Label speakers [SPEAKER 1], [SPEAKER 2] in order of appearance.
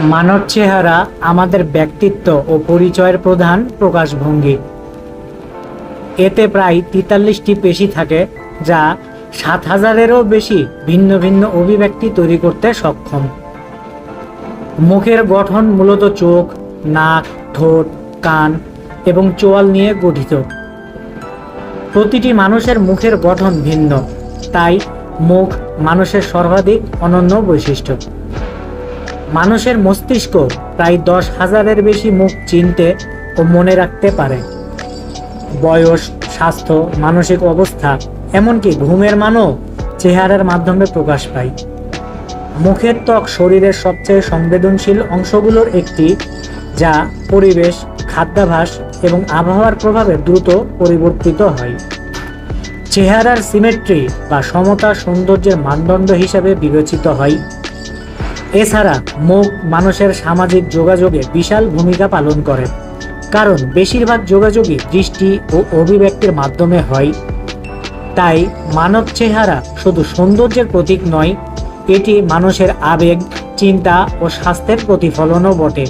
[SPEAKER 1] মানব চেহারা আমাদের ব্যক্তিত্ব ও পরিচয়ের প্রধান প্রকাশভঙ্গি। এতে প্রায় তেতাল্লিশটি পেশি থাকে যা সাত হাজারেরও বেশি ভিন্ন ভিন্ন অভিব্যক্তি তৈরি করতে সক্ষম। মুখের গঠন মূলত চোখ, নাক, ঠোঁট, কান এবং চোয়াল নিয়ে গঠিত। প্রতিটি মানুষের মুখের গঠন ভিন্ন, তাই মুখ মানুষের সর্বাধিক অনন্য বৈশিষ্ট্য। মানুষের মস্তিষ্ক প্রায় দশ হাজারের বেশি মুখ চিনতে ও মনে রাখতে পারে। বয়স, স্বাস্থ্য, মানসিক অবস্থা, এমনকি ঘুমের মানও চেহারার মাধ্যমে প্রকাশ পায়। মুখের ত্বক শরীরের সবচেয়ে সংবেদনশীল অংশগুলোর একটি, যা পরিবেশ, খাদ্যাভাস এবং আবহাওয়ার প্রভাবে দ্রুত পরিবর্তিত হয়। চেহারার সিমেট্রি বা সমতা সৌন্দর্যের মানদণ্ড হিসাবে বিবেচিত হয়। এছাড়া মুখ, মানুষের সামাজিক যোগাযোগে বিশাল ভূমিকা পালন করে। কারণ বেশিরভাগ যোগাযোগই দৃষ্টি ও অভিব্যক্তির মাধ্যমে হয়। তাই মানব চেহারা শুধু সৌন্দর্যের প্রতীক নয়, এটি মানুষের আবেগ, চিন্তা ও স্বাস্থ্যের প্রতিফলনও বটে।